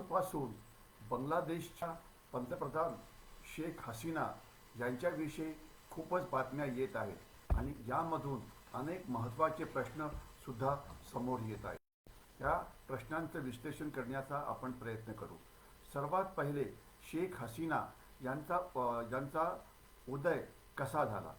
कालपासून बांगलादेशच्या पंतप्रधान शेख हसीना यांच्याविषयी खूपच बातम्या येत आहेत आणि यामधून अनेक महत्त्वाचे प्रश्न सुद्धा समोर येत आहेत. या प्रश्नांचं विश्लेषण करण्याचा आपण प्रयत्न करू. सर्वात पहिले शेख हसीना यांचा यांचा उदय कसा झाला?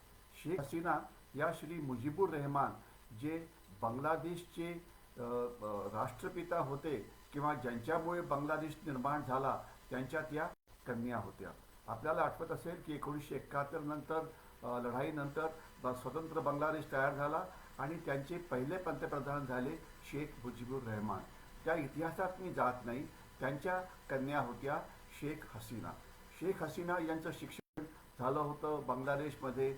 शेख हसीना या श्री मुजीबुर रहमान जे बांगलादेशचे राष्ट्रपिता होते किंवा ज्यांच्यामुळे बांगलादेश निर्माण झाला त्यांच्या त्या कन्या होत्या. आपल्याला आठवत असेल की एकोणीसशे एकाहत्तर नंतर लढाईनंतर स्वतंत्र बांगलादेश तयार झाला आणि त्यांचे पहिले पंतप्रधान झाले शेख मुजीबुर रहमान. त्या इतिहासात मी जात नाही त्यांच्या कन्या होत्या शेख हसीना. शेख हसीना यांचं शिक्षण झालं होतं बांगलादेशमध्ये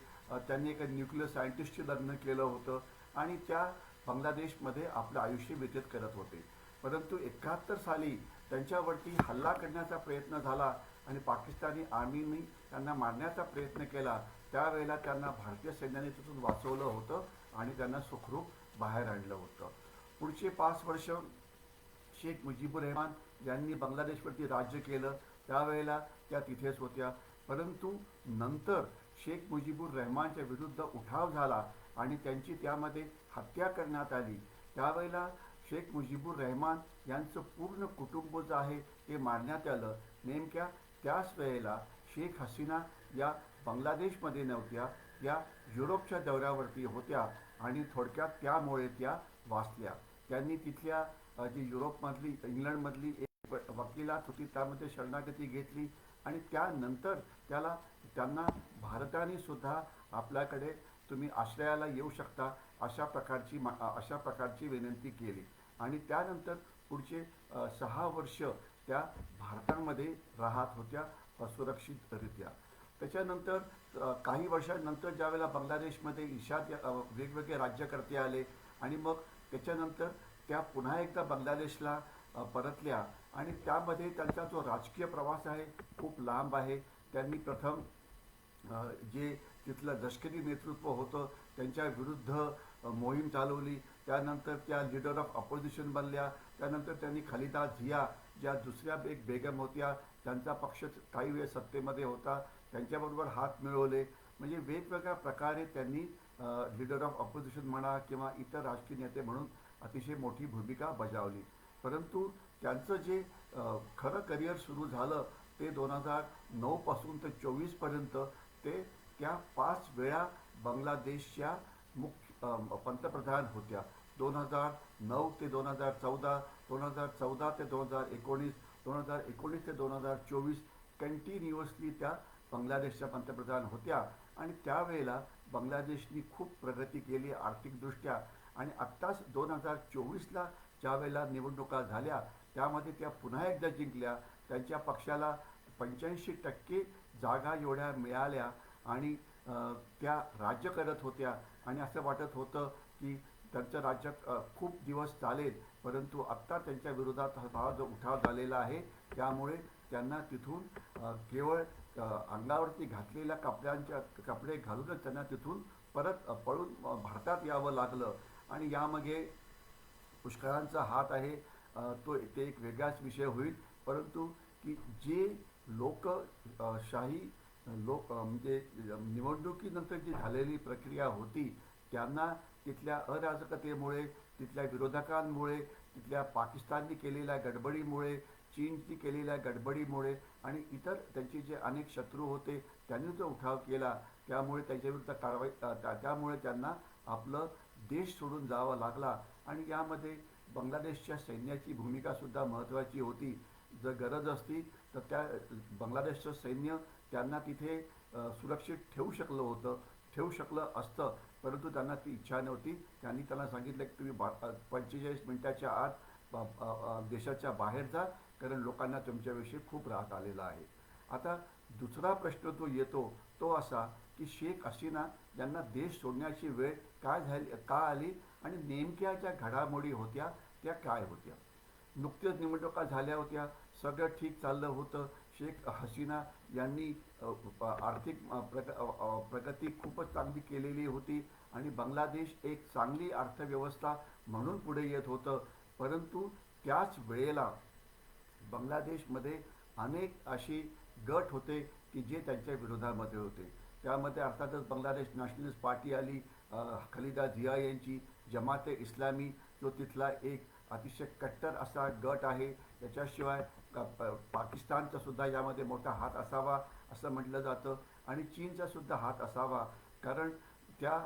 त्यांनी एका न्यूक्लिअर सायंटिस्टशी लग्न केलं होतं आणि त्या बांगलादेशमध्ये आपलं आयुष्य व्यतीत करत होते. परंतु एकाहत्तर साली त्यांच्यावरती हल्ला करण्याचा प्रयत्न झाला आणि पाकिस्तानी आर्मीनी त्यांना मारण्याचा प्रयत्न केला. त्यावेळेला त्यांना भारतीय सैन्याने तिथून वाचवलं होतं आणि त्यांना सुखरूप बाहेर आणलं होतं. पुढचे पाच वर्ष शेख मुजीबुर रहमान यांनी बांगलादेशवरती राज्य केलं. त्यावेळेला त्या तिथेच होत्या. परंतु नंतर शेख मुजीबुर रहमानच्या विरुद्ध उठाव झाला आणि त्यांची त्यामध्ये हत्या करण्यात आली. त्यावेळेला शेख मुजीबुर रहमान यांचं पूर्ण कुटुंब जे आहे ते मारण्यात आलं. नेमक्या त्याच वेळेला शेख हसीना या बांगलादेशमध्ये नव्हत्या त्या युरोपच्या दौऱ्यावरती होत्या आणि थोडक्यात त्यामुळे त्या वाचल्या. त्यांनी तिथल्या जी युरोपमधली इंग्लंडमधली एक वकिलात होती त्यामध्ये शरणागती घेतली आणि त्यानंतर त्याला त्यांना भारताने सुद्धा आपल्याकडे तुम्ही आश्रयाला येऊ शकता अशा प्रकारची मा- अशा प्रकारची विनंती केली. आणि त्यानंतर पुढचे सहा वर्ष त्या भारतामध्ये राहत होत्या अ, सुरक्षितरित्या त्याच्यानंतर काही वर्षांनंतर ज्यावेळेला बांगलादेशमध्ये ईशात वेगवेगळे राज्यकर्ते आले आणि मग त्याच्यानंतर त्या पुन्हा एकदा बांगलादेशला परतल्या आणि त्यामध्ये त्यांचा जो राजकीय प्रवास आहे खूप लांब आहे. त्यांनी प्रथम जे तिथलं लष्करी नेतृत्व होतं त्यांच्या विरुद्ध मोहीम चालवली. त्यानंतर त्या लीडर ऑफ अपोजिशन बनल्या. त्यानंतर त्यांनी खालिदा झिया ज्या दुसऱ्या एक बेगम होत्या त्यांचा पक्ष काही वेळ सत्तेमध्ये होता. त्यांच्याबरोबर हात मिळवले. म्हणजे वेगवेगळ्या प्रकारे त्यांनी लीडर ऑफ ऑपोजिशन म्हणा किंवा इतर राजकीय नेते म्हणून अतिशय मोठी भूमिका बजावली. परंतु त्यांचं जे खरं करिअर सुरू झालं ते दोन हजार नऊपासून ते चोवीसपर्यंत ते त्या पाच वेळा बांगलादेशच्या मुख्य पंतप्रधान होत्या. दोन हजार नऊ ते दोन हजार चौदा दोन हजार चौदा ते दोन हजार एकोणीस दोन हजार एकोणीस ते दोन हजार चोवीस कंटिन्युअसली त्या बांगलादेशच्या पंतप्रधान होत्या. आणि त्यावेळेला बांगलादेशनी खूप प्रगती केली आर्थिकदृष्ट्या. आणि आत्ताच दोन हजार चोवीसला ज्या वेळेला निवडणुका झाल्या त्यामध्ये त्या पुन्हा एकदा जिंकल्या. त्यांच्या पक्षाला पंच्याऐंशी टक्के जागा एवढ्या मिळाल्या. आणि त्या राज्य करत होत्या. आणि असं वाटत होतं की त्यांचं राज्य खूप दिवस चालेल परंतु आत्ता त्यांच्या विरोधात हा जो उठाव झालेला आहे त्यामुळे त्यांना तिथून केवळ अंगावरती घातलेल्या कपड्यांच्या कपडे घालूनच त्यांना तिथून परत पळून भारतात यावं लागलं. आणि यामध्ये पुष्कळांचा हात आहे तो ते एक वेगळाच विषय होईल. परंतु की जे लोक शाही लोक म्हणजे निवडणुकीनंतर जी झालेली प्रक्रिया होती त्यांना तिथल्या अराजकतेमुळे तिथल्या विरोधकांमुळे तिथल्या पाकिस्ताननी केलेल्या गडबडीमुळे चीनची केलेल्या गडबडीमुळे आणि इतर त्यांचे जे अनेक शत्रू होते त्यांनी जो उठाव केला त्यामुळे त्यांच्याविरुद्ध कारवाई त्यामुळे त्यांना आपलं देश सोडून जावा लागला. आणि यामध्ये बांगलादेशच्या सैन्याची भूमिकासुद्धा महत्त्वाची होती. जर गरज असती तर त्या बांगलादेशचं सैन्य त्यांना तिथे सुरक्षित ठेवू शकलं होतं ठेवू शकलं असतं परंतु त्यांना ती इच्छा नव्हती. त्यांनी त्यांना सांगितलं की तुम्ही बा पंचेचाळीस मिनिटाच्या आत देशाच्या बाहेर जा कारण लोकांना तुमच्याविषयी खूप राहत आलेला आहे. आता दुसरा प्रश्न जो येतो तो असा की शेख हसीना यांना देश सोडण्याची वेळ काय झाली का आली आणि नेमक्या ज्या घडामोडी होत्या त्या काय होत्या? नुकत्याच निवडणुका झाल्या होत्या सगळं ठीक चाललं होतं शेख हसीना यांनी आर्थिक प्रक प्रग प्रगती खूपच चांगली केलेली होती आणि बांगलादेश एक चांगली अर्थव्यवस्था म्हणून पुढे येत होतं. परंतु त्याच वेळेला बांगलादेशमध्ये अनेक अशी गट होते की जे त्यांच्या विरोधामध्ये होते. त्यामध्ये अर्थातच बांगलादेश नॅशनलिस्ट पार्टी आली खलिदा झिया यांची जमाते इस्लामी जो तिथला एक अतिशय कट्टर असा गट आहे. त्याच्याशिवाय क- प- पाकिस्तानचा सुद्धा यामध्ये मोठा हात असावा असं म्हटलं जातं आणि चीनचा सुद्धा हात असावा. कारण त्या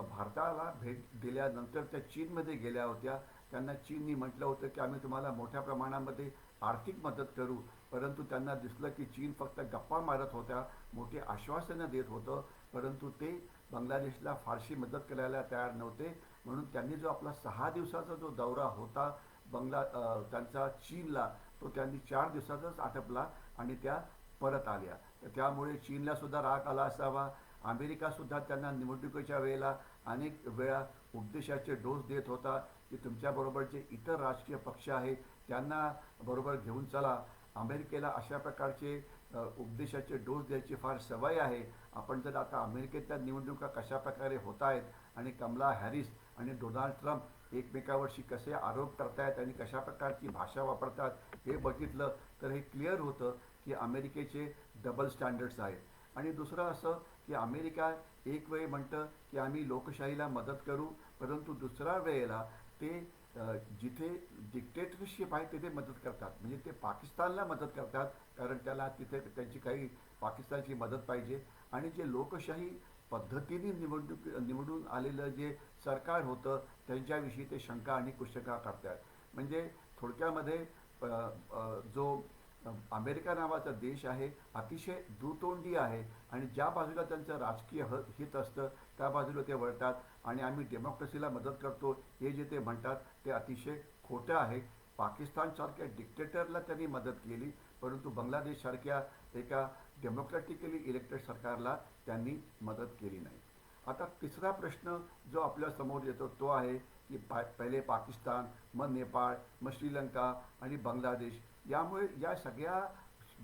भारताला भेट दिल्यानंतर त्या चीनमध्ये गेल्या होत्या. त्यांना चीननी म्हटलं होतं की आम्ही तुम्हाला मोठ्या प्रमाणामध्ये आर्थिक मदत करू. परंतु त्यांना दिसलं की चीन फक्त गप्पा मारत होत्या मोठी आश्वासनं देत होतं. परंतु ते बांगलादेशला फारशी मदत करायला तयार नव्हते. म्हणून त्यांनी जो आपला सहा दिवसाचा जो दौरा होता बंगला त्यांचा चीनला तो त्यांनी चार दिवसातच आटपला आणि त्या परत आल्या. तर त्यामुळे चीनला सुद्धा राग आला असावा. अमेरिका सुद्धा त्यांना निवडणुकीच्या वेळेला अनेक वेळा उपदेशाचे डोस देत होता की तुमच्याबरोबर जे इतर राजकीय पक्ष आहेत त्यांना बरोबर घेऊन चला. अमेरिकेला अशा प्रकारचे उपदेशाचे डोस द्यायची फार सवय आहे. आपण जर आता अमेरिकेतल्या निवडणुका कशा प्रकारे होत आहेत आणि कमला हॅरिस आणि डोनाल्ड ट्रम्प एकमेकावरशी कसे आरोप करतायत आणि कशा प्रकारची भाषा वापरतात हे बघितलं तर हे क्लिअर होतं की अमेरिकेचे डबल स्टँडर्ड्स आहेत. आणि दुसरं असं की अमेरिका एक वेळ म्हणतं की आम्ही लोकशाहीला मदत करू परंतु दुसऱ्या वेळेला ते जिथे डिक्टेटरशिप आहे तिथे मदत करतात. म्हणजे ते पाकिस्तानला मदत करतात कारण त्याला तिथे त्यांची काही पाकिस्तानची मदत पाहिजे. आणि जे लोकशाही पद्धतीने निवडणूक निवडून आलेलं जे सरकार होतं त्यांच्याविषयी ते शंका आणि कुशंका करतात. म्हणजे थोडक्यामध्ये जो अमेरिका नावाचा देश आहे अतिशय दुतोंडी आहे आणि ज्या बाजूला त्यांचं राजकीय ह हित असतं त्या बाजूला ते वळतात आणि आम्ही डेमोक्रेसीला मदत करतो हे जे ते म्हणतात ते अतिशय खोटं आहे. पाकिस्तानसारख्या डिक्टेटरला त्यांनी मदत केली परंतु बांगलादेशसारख्या एका डेमोक्रॅटिकली इलेक्टेड सरकारला त्यांनी मदत केली नाही. आता तिसरा प्रश्न जो आपल्यासमोर येतो तो आहे की पा पहिले पाकिस्तान मग नेपाळ मग श्रीलंका आणि बांगलादेश यामुळे या सगळ्या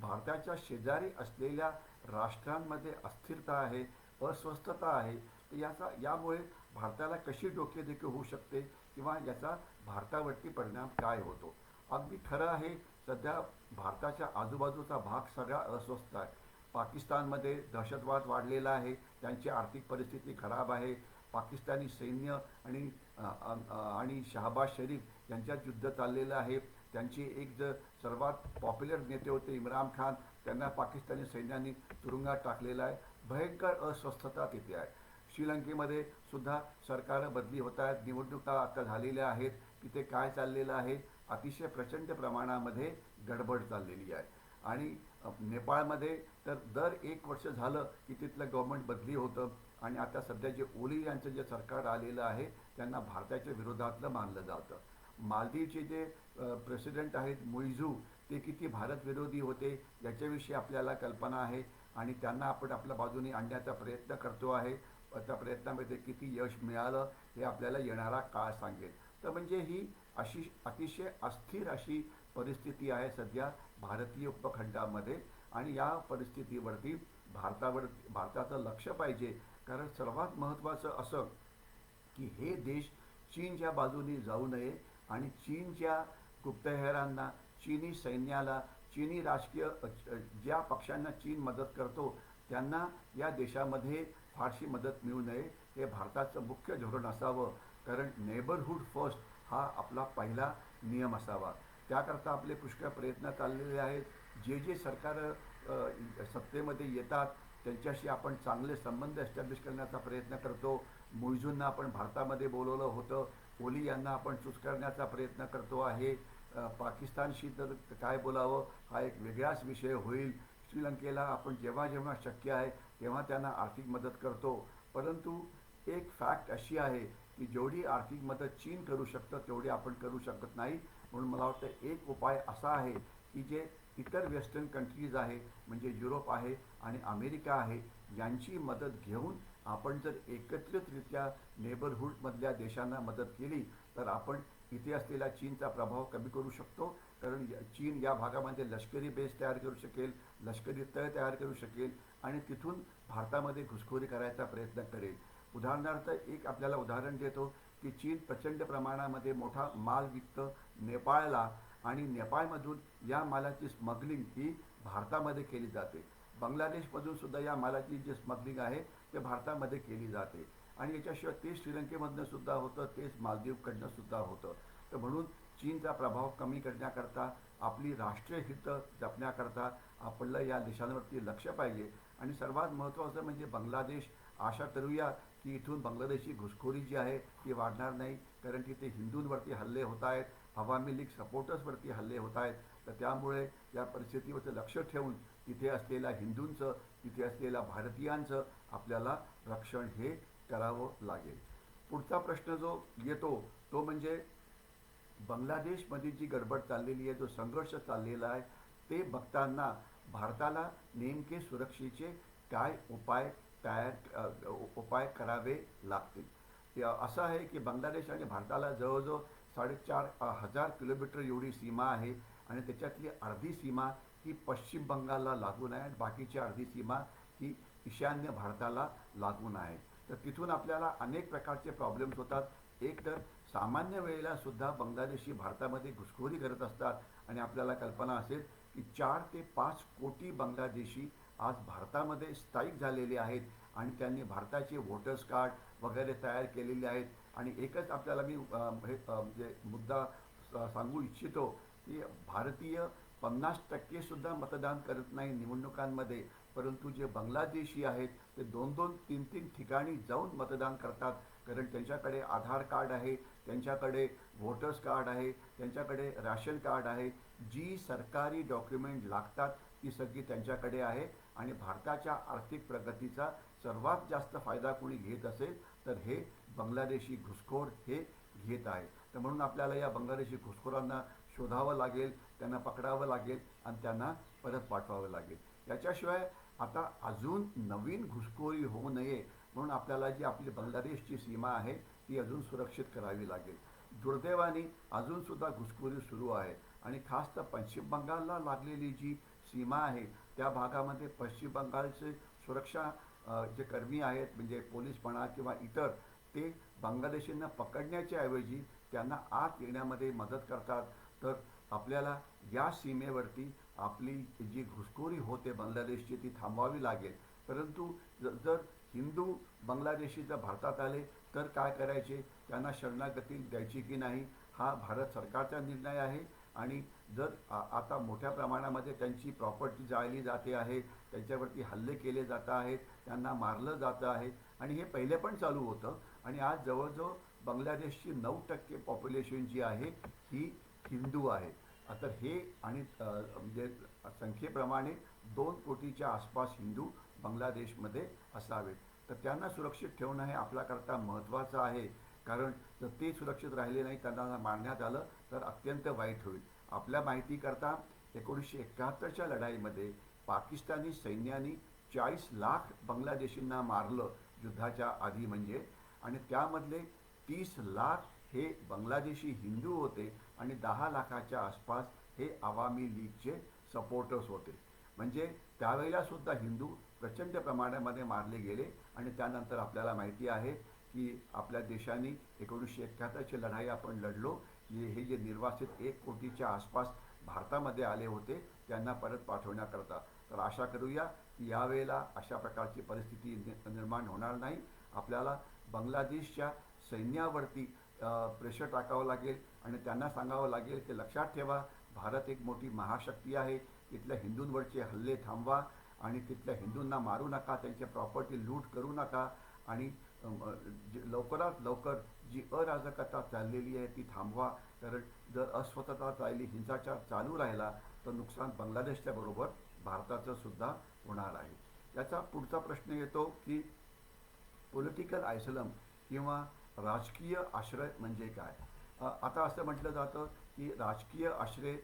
भारताच्या शेजारी असलेल्या राष्ट्रांमध्ये अस्थिरता आहे अस्वस्थता आहे तर याचा यामुळे भारताला कशी डोकेदुखी होऊ शकते किंवा याचा भारतावरती परिणाम काय होतो? अगदी खरं आहे सध्या भारताच्या आजूबाजूचा भाग सगळा अस्वस्थ आहे. पाकिस्तानमध्ये दहशतवाद वाढलेला आहे त्यांची आर्थिक परिस्थिती खराब आहे. पाकिस्तानी सैन्य आणि आणि शहाबाज शरीफ यांच्यात युद्ध चाललेलं आहे. त्यांची एक ज सर्वात पॉप्युलर नेते होते इम्रान खान. त्यांना पाकिस्तानी सैन्याने तुरुंगात टाकलेला आहे. भयंकर अस्वस्थता तिथे आहे. श्रीलंकेमध्ये सुद्धा सरकारं बदली होत आहेत. निवडणुका आता झालेल्या आहेत. तिथे काय चाललेलं आहे? अतिशय प्रचंड प्रमाणामध्ये गडबड चाललेली आहे. आणि नेपाळमध्ये तर दर एक वर्ष झालं की तिथलं गव्हर्मेंट बदली होतं आणि आता सध्या जे ओली यांचं जे सरकार आलेलं आहे त्यांना भारताच्या विरोधातलं मानलं जातं. मालदीवचे जे प्रेसिडेंट आहेत मुइझू ते किती भारतविरोधी होते याच्याविषयी आपल्याला कल्पना आहे आणि त्यांना आपण आपल्या बाजूने आणण्याचा प्रयत्न करतो आहे. त्या प्रयत्नामध्ये किती यश मिळालं हे आपल्याला येणारा काळ सांगेल. तर म्हणजे ही अशी अतिशय अस्थिर अशी परिस्थिती आहे सध्या भारतीय उपखंडामध्ये. आणि या परिस्थितीवरती भारतावर भारताचं लक्ष पाहिजे. कारण सर्वात महत्त्वाचं असं की हे देश चीनच्या बाजूने जाऊ नये आणि चीनच्या गुप्तहेरांना चीनी सैन्याला चीनी राजकीय ज्या पक्षांना चीन मदत करतो त्यांना या देशामध्ये फारशी मदत मिळू नये. हे भारताचं मुख्य धोरण असावं. कारण नेबरहूड फर्स्ट हा आपला पहिला नियम असावा. त्याकरता आपले पुष्कळ प्रयत्न चाललेले आहेत. जे जे सरकार सत्तेमध्ये येतात त्यांच्याशी आपण चांगले संबंध एस्टॅब्लिश करण्याचा प्रयत्न करतो. मुइझूंना आपण भारतामध्ये बोलवलं होतं. ओली यांना आपण चूज करण्याचा प्रयत्न करतो आहे. पाकिस्तानशी तर काय बोलावं? हा एक वेगळाच विषय होईल. श्रीलंकेला आपण जेव्हा जेव्हा शक्य आहे तेव्हा त्यांना आर्थिक मदत करतो. परंतु एक फॅक्ट अशी आहे की जेवढी आर्थिक मदत चीन करू शकतं तेवढी आपण करू शकत नाही. म्हणून मला वाटतं एक उपाय असा आहे की जे इतर वेस्टर्न कंट्रीज आहे म्हणजे युरोप आहे आणि अमेरिका आहे यांची मदत घेऊन आपण जर एकत्रितरित्या नेबरहूडमधल्या देशांना मदत केली तर आपण इथे असलेला चीनचा प्रभाव कमी करू शकतो. कारण चीन या भागामध्ये लष्करी बेस तयार करू शकेल लष्करी तळ तयार करू शकेल आणि तिथून भारतामध्ये घुसखोरी करायचा प्रयत्न करेल. उदाहरणार्थ एक आपल्याला उदाहरण देतो की चीन प्रचंड प्रमाणामध्ये मोठा माल विकतं नेपाळला आणि नेपाळमधून या मालाची स्मगलिंग ही भारतामध्ये केली जाते. बांगलादेशमधून सुद्धा या मालाची जी स्मगलिंग आहे ते भारतामध्ये केली जाते. आणि याच्याशिवाय तेच श्रीलंकेमधनं सुद्धा होतं तेच मालदीवकडनं सुद्धा होतं. तर म्हणून चीनचा प्रभाव कमी करण्याकरता आपली राष्ट्रीय हित जपण्याकरता आपलं या देशांवरती लक्ष पाहिजे. आणि सर्वात महत्त्वाचं म्हणजे बांगलादेश आशा करूया की इथून बांगलादेशची घुसखोरी जी आहे ती वाढणार नाही. कारण तिथे हिंदूंवरती हल्ले होत आहेत अवामी लीग सपोर्टर्सवरती हल्ले होत आहेत. तर त्यामुळे या परिस्थितीवरचं लक्ष ठेवून तिथे असलेल्या हिंदूंचं तिथे असलेल्या भारतीयांचं आपल्याला रक्षण हे करावं लागेल. पुढचा प्रश्न जो येतो तो म्हणजे बांगलादेशमध्ये जी गडबड चाललेली आहे जो संघर्ष चाललेला आहे ते बघताना भारताला नेमके सुरक्षेचे काय उपाय तयार उपाय करावे लागतील. असं आहे की बांगलादेश आणि भारताला जवळजवळ साडेचार हजार किलोमीटर एवढी सीमा आहे आणि त्याच्यातली अर्धी सीमा ही पश्चिम बंगालला लागून आहे आणि बाकीची अर्धी सीमा ही ईशान्य भारताला लागून आहे तर तिथून आपल्याला अनेक प्रकारचे प्रॉब्लेम्स होतात. एक तर सामान्य वेळेला सुद्धा बांगलादेशी भारतामध्ये घुसखोरी करत असतात आणि आपल्याला कल्पना असेल की चार ते पाच कोटी बांगलादेशी आज भारतामध्ये स्थायिक झालेले आहेत आणि त्यांनी भारताचे वोटर्स कार्ड वगैरे तयार केलेले आहेत. आणि एकच आपल्याला मी हे म्हणजे मुद्दा सांगू इच्छितो की भारतीय पन्नास टक्केसुद्धा मतदान करत नाही निवडणुकांमध्ये. परंतु जे बांगलादेशी आहेत ते दोन दोन तीन तीन ठिकाणी जाऊन मतदान करतात. कारण त्यांच्याकडे आधार कार्ड आहे त्यांच्याकडे वोटर्स कार्ड आहे त्यांच्याकडे राशन कार्ड आहे. जी सरकारी डॉक्युमेंट लागतात ती सगळी त्यांच्याकडे आहे. आणि भारताच्या आर्थिक प्रगतीचा सर्वात जास्त फायदा कोणी घेत असेल तर हे बांगलादेशी घुसखोर हे घेत आहे. तर म्हणून आपल्याला या बांगलादेशी घुसखोरांना शोधावं लागेल त्यांना पकडावं लागेल आणि त्यांना परत पाठवावं लागेल. याच्याशिवाय आता अजून नवीन घुसखोरी होऊ नये म्हणून आपल्याला जी आपली बांगलादेशची सीमा आहे ती अजून सुरक्षित करावी लागेल. दुर्दैवाने अजूनसुद्धा घुसखोरी सुरू आहे. आणि खास तर पश्चिम बंगालला लागलेली जी सीमा आहे त्या भागामध्ये पश्चिम बंगालचे सुरक्षा जे कर्मी आहेत म्हणजे पोलीस म्हणा किंवा इतर ते बांगलादेशींना पकडण्याच्या ऐवजी त्यांना आत येण्यामध्ये मदत करतात. तर आपल्याला या सीमेवरती आपली जी घुसखोरी होते बांगलादेशची ती थांबवावी लागेल. परंतु जर हिंदू बांगलादेशी जर भारतात आले तर काय करायचे? त्यांना शरणागती द्यायची की नाही? हा भारत सरकारचा निर्णय आहे आणि जर आता मोठ्या प्रमाणामध्ये त्यांची प्रॉपर्टी जाळली जाते आहे त्यांच्यावरती हल्ले केले जात आहेत त्यांना मारलं जातं आहे आणि हे पहिले पण चालू होतं आणि आज जवळजवळ बांगलादेशची नऊ टक्के पॉप्युलेशन जी आहे ही हिंदू आहे. आता हे आणि म्हणजे संख्येप्रमाणे दोन कोटीच्या आसपास हिंदू बांगलादेशमध्ये असावेत. तर त्यांना सुरक्षित ठेवणं हे आपल्याकरता महत्त्वाचं आहे. कारण जर ते सुरक्षित राहिले नाही त्यांना मारण्यात आलं तर अत्यंत वाईट होईल. आपल्या माहितीकरता एकोणीसशे एकाहत्तरच्या लढाईमध्ये पाकिस्तानी सैन्याने चाळीस लाख बांगलादेशींना मारलं युद्धाच्या आधी म्हणजे. आणि त्यामधले तीस लाख हे बांगलादेशी हिंदू होते आणि दहा लाखाच्या आसपास हे आवामी लीगचे सपोर्टर्स होते. म्हणजे त्यावेळेला सुद्धा हिंदू प्रचंड प्रमाणामध्ये मारले गेले. आणि त्यानंतर आपल्याला माहिती आहे की आपल्या देशाने एकोणीसशे एकाहत्तरची लढाई आपण लढलो. हे जे निर्वासित एक कोटीच्या आसपास भारतामध्ये आले होते त्यांना परत पाठवण्याकरता. तर आशा करूया की यावेळेला अशा प्रकारची परिस्थिती निर्माण होणार नाही. आपल्याला बांगलादेशच्या सैन्यावरती प्रेशर टाकावं लागेल आणि त्यांना सांगावं लागेल की लक्षात ठेवा भारत एक मोठी महाशक्ती आहे. तिथल्या हिंदूंवरचे हल्ले थांबवा आणि तिथल्या हिंदूंना मारू नका त्यांच्या प्रॉपर्टी लूट करू नका. आणि जे लवकरात लवकर जी अराजकता चाललेली आहे ती थांबवा. कारण जर अस्वतता चालली हिंसाचार चालू राहिला तर नुकसान बांगलादेशच्या बरोबर भारताचं सुद्धा होणार आहे. याचा पुढचा प्रश्न येतो की पॉलिटिकल आयसलम किंवा राजकीय आश्रय म्हणजे काय? आता असं म्हटलं जातं की राजकीय आश्रय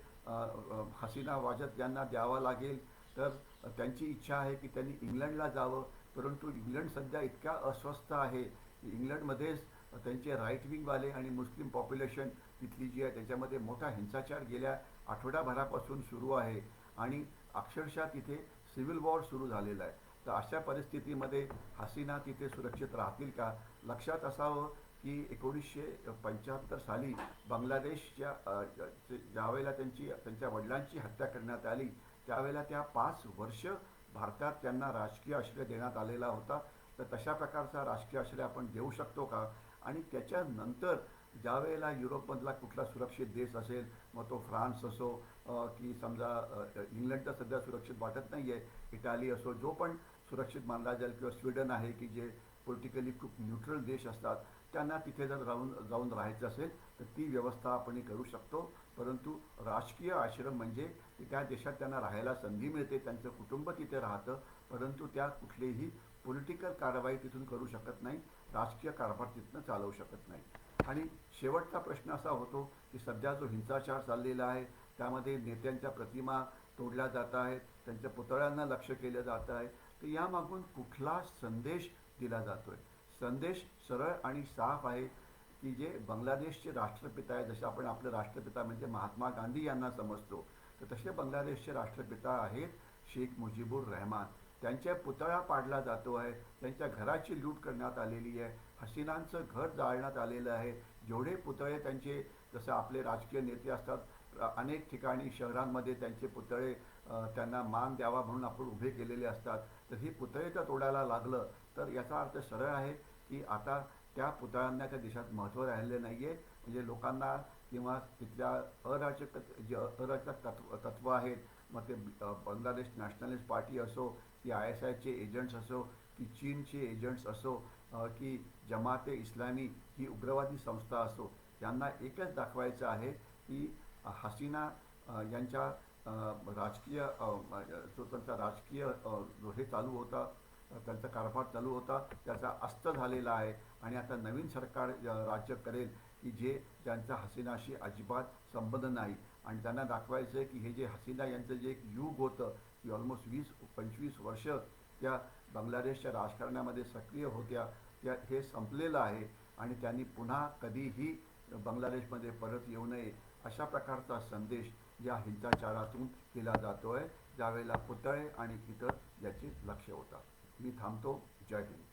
हसीना वाजत यांना द्यावा लागेल. तर त्यांची इच्छा आहे की त्यांनी इंग्लंडला जावं. परंतु इंग्लंड सध्या इतक्या अस्वस्थ आहे की इंग्लंडमध्येच त्यांचे राईट विंगवाले आणि मुस्लिम पॉप्युलेशन तिथली जी आहे त्याच्यामध्ये मोठा हिंसाचार गेल्या आठवड्याभरापासून सुरू आहे. आणि अक्षरशः तिथे सिव्हिल वॉर सुरू झालेला आहे. तर अशा परिस्थितीमध्ये हसीना तिथे सुरक्षित राहतील का? लक्षात असावं की एकोणीसशे पंच्याहत्तर साली बांगलादेशच्या ज्यावेळेला त्यांची त्यांच्या वडिलांची हत्या करण्यात आली त्यावेळेला त्या पाच वर्ष भारतात त्यांना राजकीय आश्रय देण्यात आलेला होता. तर तशा प्रकारचा राजकीय आश्रय आपण देऊ शकतो का? आणि त्याच्यानंतर ज्या वेळेला युरोपमधला कुठला सुरक्षित देश असेल मग तो फ्रान्स असो की समजा इंग्लंड तर सध्या सुरक्षित वाटत नाही आहे इटाली असो जो पण सुरक्षित मानला जाईल किंवा स्वीडन आहे की जे पॉलिटिकली खूप न्यूट्रल देश असतात त्यांना तिथे जर राहून जाऊन राहायचं असेल तर ती व्यवस्था आपण करू शकतो. परंतु राजकीय आश्रम म्हणजे त्या देशात त्यांना राहायला संधी मिळते त्यांचं कुटुंब तिथे राहतं परंतु त्या कुठलीही पॉलिटिकल कारवाई तिथून करू शकत नाही राजकीय कारभार तिथनं चालवू शकत नाही. आणि शेवटचा प्रश्न असा होतो की सध्या जो हिंसाचार चाललेला आहे त्यामध्ये नेत्यांच्या प्रतिमा तोडल्या जात आहेत त्यांच्या पुतळ्यांना लक्ष केलं जात आहे तर यामागून कुठला संदेश दिला जातोय? संदेश सरळ आणि साफ आहे की जे बांगलादेशचे राष्ट्रपिता आहे जसे आपण आपले राष्ट्रपिता म्हणजे महात्मा गांधी यांना समजतो तर तसे बांगलादेशचे राष्ट्रपिता आहेत शेख मुजीबुर रहमान. त्यांच्या पुतळा पाडला जातो आहे त्यांच्या घराची लूट करण्यात आलेली आहे हसीनांचं घर जाळण्यात आलेलं आहे. जेवढे पुतळे त्यांचे जसं आपले राजकीय नेते असतात अनेक ठिकाणी शहरांमध्ये त्यांचे पुतळे त्यांना मान द्यावा म्हणून आपण उभे केलेले असतात. तर ही पुतळे जर तोडायला लागलं तर याचा अर्थ सरळ आहे की आता त्या पुतळ्यांना त्या देशात महत्त्व राहिलेलं नाही आहे म्हणजे लोकांना किंवा तिथल्या अराजक जे अराजक तत्व तत्व आहेत मग ते बांगलादेश नॅशनलिस्ट पार्टी असो की आय एस आयचे एजंट्स असो की चीनचे एजंट्स असो की जमाते इस्लामी ही उग्रवादी संस्था असो यांना एकच दाखवायचं आहे की हसीना यांच्या राजकीय जो त्यांचा राजकीय जो हे चालू होता. त्यांचा कारभार चालू होता त्याचा अस्त झालेला आहे. आणि आता नवीन सरकार राज्य करेल की जे ज्यांचा हसीनाशी अजिबात संबंध नाही. आणि त्यांना दाखवायचं आहे की हे जे हसीना यांचं जे एक युग होतं की ऑलमोस्ट वीस पंचवीस वर्ष त्या बांगलादेशच्या राजकारणामध्ये सक्रिय होत्या त्या हे संपलेलं आहे. आणि त्यांनी पुन्हा कधीही बांगलादेशमध्ये परत येऊ नये अशा प्रकारचा संदेश या हिंसाचारातून केला जातो आहे ज्यावेळेला पुतळे आणि इतर याचे लक्ष होतात. मी थांबतो. जय हिंद.